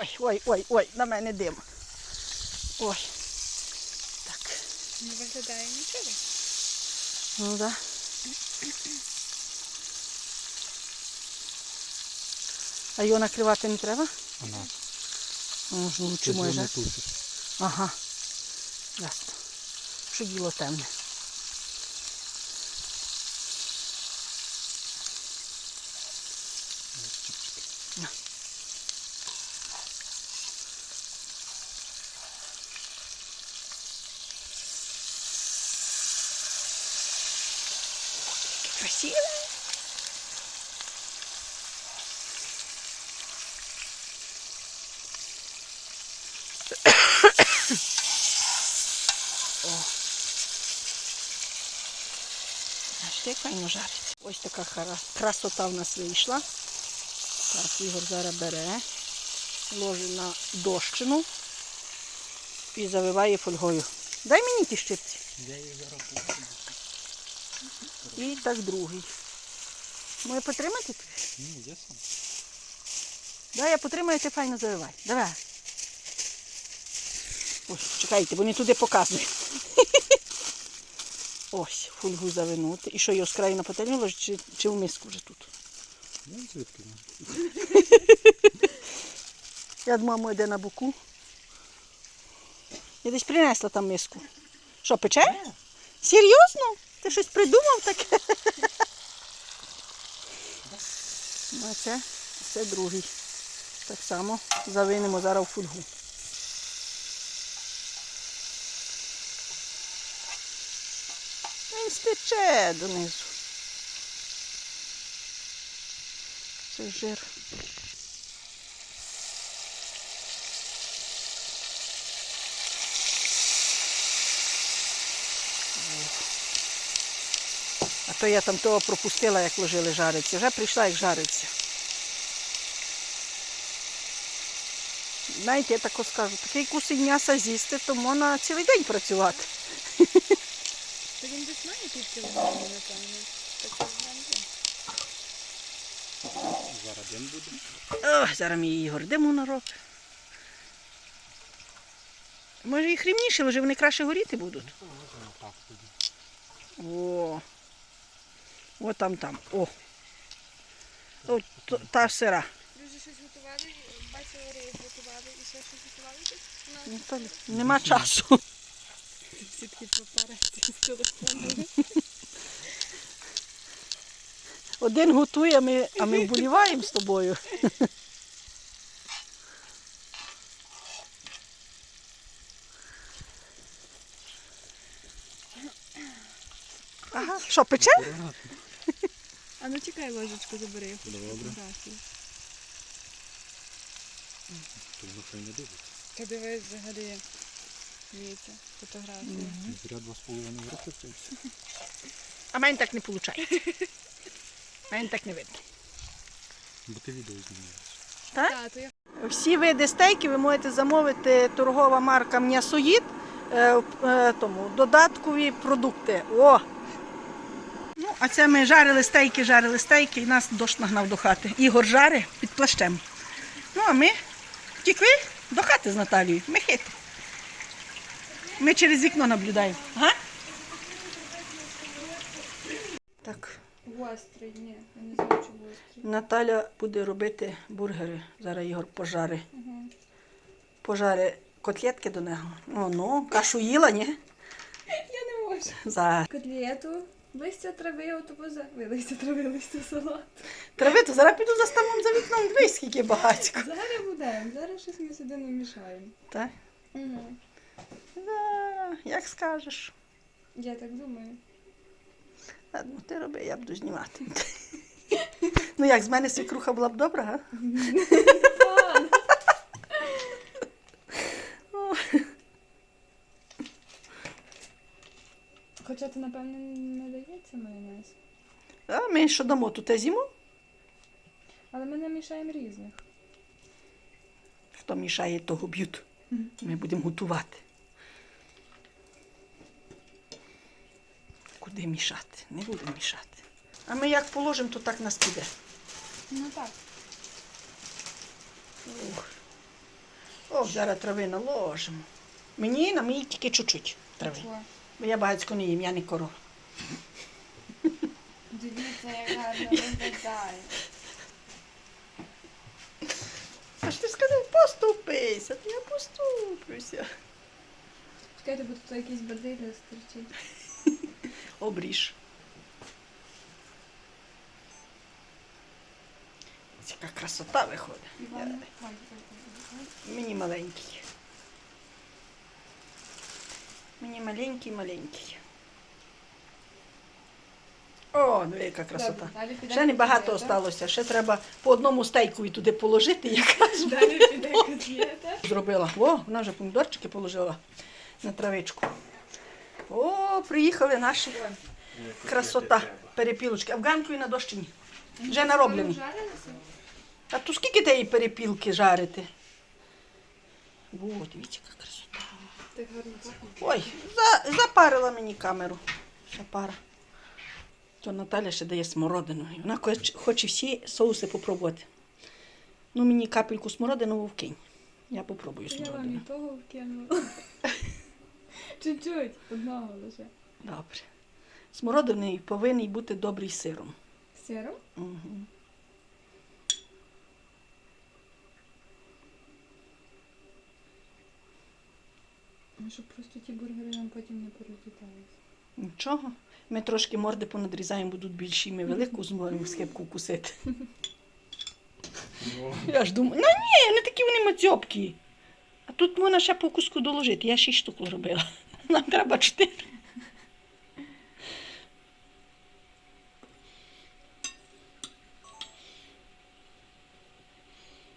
Ой, ой, ой, ой, на мене дим. Ой. Так. Не виглядає нічого. Ну да. А його накривати не треба? Ага. Ну, ну, Чи чому не же? Ага. Ясно. Що діло темне. Красиво. Як файно жарить. Ось така красота в нас вийшла. Так, Ігор зараз бере, ложить на дощину і завиває фольгою. Дай мені ті щипці. Я їх зараз. І так другий. Моє потримати? Ні, я сам. Дай я потримаю, ти файно завивай. Давай. Ось, чекайте, бо не туди показують. Ось, фольгу завинути. І що, його з краю на пательню ложить, чи, чи в миску вже тут? Ну, звідки? Я думала, моя йде на боку. Я десь принесла там миску. Що, пече? Серйозно? Ти щось придумав таке? Ну, а це, це другий. Так само завинемо зараз в фольгу. Він стече донизу. Це жир. То я там того пропустила, як ложили жариться. Вже прийшла, як жариться. Знаєте, я тако скажу, такий кусень м'яса з'їсти, то можна цілий день працювати. То він десь має півки напевно. Так. Зараз дим буде. Ох, зараз мій Ігор диму наробить. Може їх рівніше, може вони краще горіти будуть. Так тоді. О. О, там, там. О. О, та сира. Ви вже щось готували? Бачила рис готували і ще щось готували? Ну, Нема часу. всі такі папараці з телефону. Один готує, а ми, а ми вболіваємо з тобою. Ага, що, пече? А ну чекай ложечку забери, я хочу Добре. фотографію. То воно хай не дивиться. Та дивись взагалі. Дивіться, фотографію. Зря два з половиною роки все. А в мене так не виходить. Мене так не видно. Бо ти відео знімаєш. Так? Так, то я Всі види стейків ви можете замовити торгова марка М'ясоїд е, в е, тому додаткові продукти. О! Ну, а це ми жарили стейки, жарили стейки, і нас дощ нагнав до хати. Ігор жари під плащем. Ну, а ми втікли до хати з Наталією. Ми хитрі. Ми через вікно наблюдаємо. Ага? Так. гострий, ні, я не знаю, чи гострий. Наталя буде робити бургери. Зараз Ігор пожари. Угу. Пожари котлетки до нього. Ну, ну, кашу їла, ні? Я не можу. За Котлету, листя трави, отопоза. Ви листя трави, листя салат. трави, то зараз піду за ставом за вікном. Дивись, скільки багатько. Зараз будемо, зараз щось ми сюди намішаємо. Так? Угу. Да, як скажеш. Я так думаю. Ладно, ти роби, я буду знімати. Ну як, з мене свекруха була б добра, га? О, Хоча це, напевно, не дається майонез. А ми що дамо тут зиму? Але ми намішаємо різних. Хто мішає, того б'ють. Ми будемо готувати. Куди мішати? Не будемо мішати. А ми як положимо, то так нас піде. Ну так. Ух. О, зараз трави наложимо. Мені на мені тільки чуть-чуть трави. Бо я багатько не їм, я не корова. Дивіться, як гарно виглядає. А ж ти сказав, поступися, то я поступлюся. Чекайте, бо тут якийсь бадилля стерчить. Обріж. Ось Яка красота виходить. Я-. Мені маленький. Мені маленький, маленький. О, ну яка красота. Ще небагато осталося. Ще треба по одному стейкові туди положити, якраз Далі піде котлета. зробила. О, вона вже помідорчики положила на травичку. О, приїхали наші красота. Перепілочки. Афганкою на дощині. Вже нароблені. А то скільки тієї перепілки жарити? О, дивіться, яка красота. Так гарно пахне. Ой, за, запарила мені камеру. Запара. То Наталя ще дає смородину. Вона хоче всі соуси попробувати. Ну, мені капельку смородину вкинь. Я попробую Я вам і того вкинула. Чуть-чуть, одного лише. Добре. Смородиний повинен бути добрий сиром. Сиром? Угу. Щоб просто ті бургери нам потім не порозліталися. Нічого. Ми трошки морди понадрізаємо, будуть більші, ми велику зможемо схибку вкусити. Я ж думаю, ну ні, не такі вони мацьопкі. А тут можна ще по куску доложити. Я шість штук зробила. Нам треба чотири.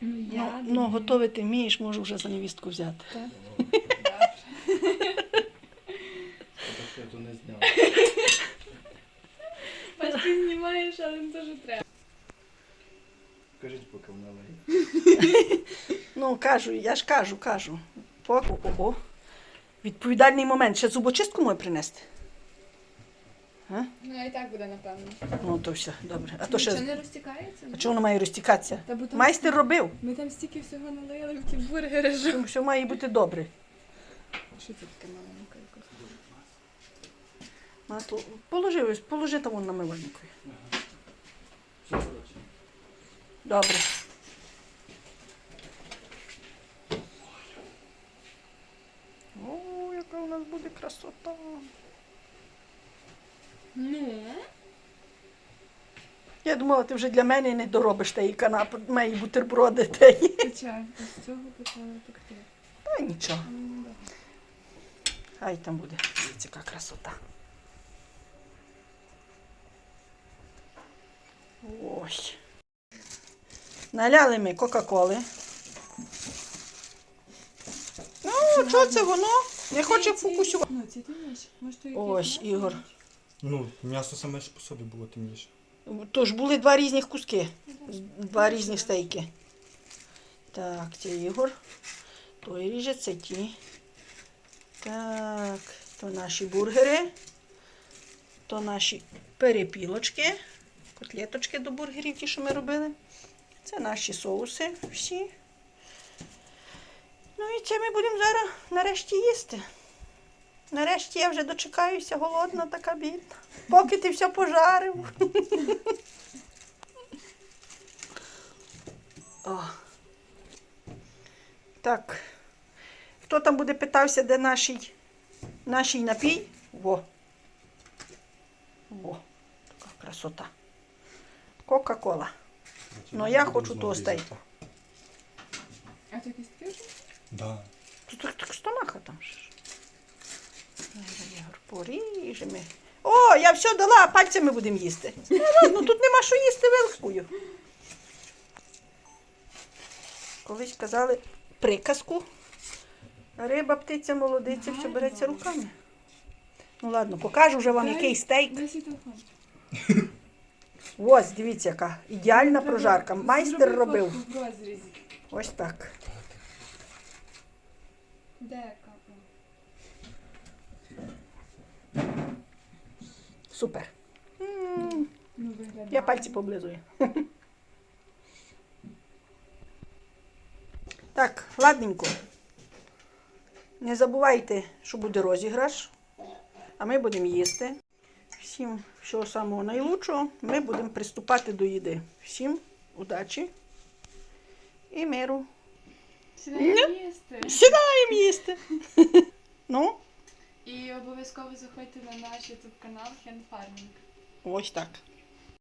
Ну, Ну, ну, готовити вмієш, можу вже за невістку взяти. Так. що я то не зняв. Бач, ти знімаєш, але не теж треба. Кажіть, поки вона лей. Ну, кажу, я ж кажу, кажу. Поки, ого. Відповідальний момент. Ще зубочистку мою принести? А? Ну, і так буде, напевно. Ну, то все, добре. А то ще. не розтікається? А чого воно має розтікатися? Та бо там- Майстер робив. Ми там стільки всього налили в ті бургери, що... Тому Все має бути добре. Що це таке маленьке якось? Масло. Положи, ось, положи там вон на мивальнику. Добре. О, яка у нас буде красота. Ну? Я думала, ти вже для мене не доробиш тієї канапи, мої бутерброди. Теї. Хоча, з цього почала пекти. Та нічого. Ну. Хай там буде. Дивіться, яка красота. Ось. Наляли ми Кока-Коли. Ну, що це воно? Не хоче фокусувати. Ну, ці темніші. Може, то якісь Ось? Ігор. Ну, м'ясо саме ж по собі було темніше. Тож були два різних куски, два різних стейки. Так, це Ігор. Той ріже, це ті. Так, то наші бургери. То наші перепілочки. Котлеточки до бургерів, ті, що ми робили. Це наші соуси всі. Ну і це ми будемо зараз нарешті їсти. Нарешті я вже дочекаюся, голодна така бідна. Поки ти все пожарив. О. Так. Хто там буде питався, де наш, наш напій? Во. Во. Така красота. Кока-кола. Ну, я хочу того стейку. А якісь такі вже? Да. Тут так, так стонаха там ще. ж. Поріжемо. О, я все дала, а пальцями будемо їсти. Ну, ладно, тут нема що їсти вилкою. Колись казали приказку. Риба, птиця, молодиця, все береться руками. Ну ладно, покажу вже вам, який стейк. Ось, дивіться, яка ідеальна прожарка. Майстер зроби робив. фотку в розрізі. Ось так. Де капа? Супер. М, Ну, виглядає. Я пальці поблизую. Так, ладненько. Не забувайте, що буде розіграш, а ми будемо їсти. Всім всього самого найлучшого. Ми будемо приступати до їди. Всім удачі і миру. Сідаємо їсти. Сідаємо їсти. Ну, І обов'язково заходьте на наш YouTube канал Hand Farming. ось так.